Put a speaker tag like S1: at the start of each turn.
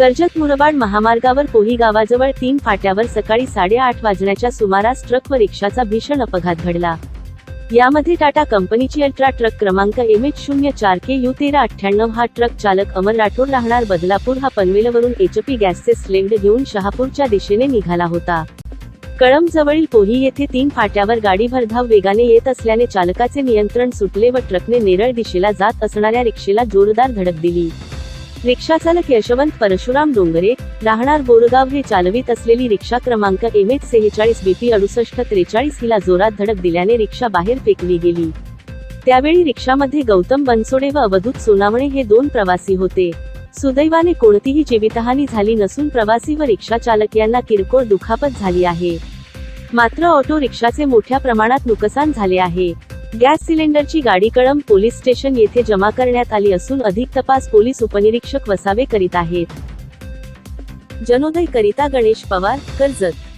S1: कर्जत मुरबाड महामार्गावर पोही गावाजवळ तीन फाट्यावर सकाळी साडेआठ वाजण्याच्या सुमारास ट्रक व रिक्षाचा भीषण अपघात घडला. यामध्ये टाटा कंपनीची अल्ट्रा ट्रक क्रमांक एम एच शून्य चार के यू तेरा अठ्ठ्याण्णव हा ट्रक चालक अमर राठोड राहणार बदलापूर हा पनवेलवरून एचपी गॅसचे सिलेंडर घेऊन शहापूरच्या दिशेने निघाला होता. कळंब जवळील पोही येथे तीन फाट्यावर गाडी भरधाव वेगाने येत असल्याने चालकाचे नियंत्रण सुटले व ट्रकने नेरळ दिशेला जात असणाऱ्या रिक्षेला जोरदार धडक दिली. रिक्षाचालक यशवंत परशुराम डोंगरे राहणार बोरगाव हे चालवित असलेली रिक्षा क्रमांक एम एच सेहेचाळीस बीपी अडुसष्ट त्रेचाळीस हिला जोरात धडक दिल्याने रिक्षा बाहेर फेकली गेली. त्यावेळी रिक्षामध्ये गौतम बनसोडे व अवधूत सोनावणे हे दोन प्रवासी होते. सुदैवाने कोणतीही जीवितहानी झाली नसून प्रवासी व रिक्षा चालक यांना किरकोळ दुखापत झाली आहे. मात्र ऑटो रिक्षाचे मोठ्या प्रमाणात नुकसान झाले आहे. गॅस सिलेंडरची गाडी कळम पोलीस स्टेशन येथे जमा करण्यात आली असून अधिक तपास पोलीस उपनिरीक्षक वसावे करीत आहेत. जनोदय करिता गणेश पवार कर्जत.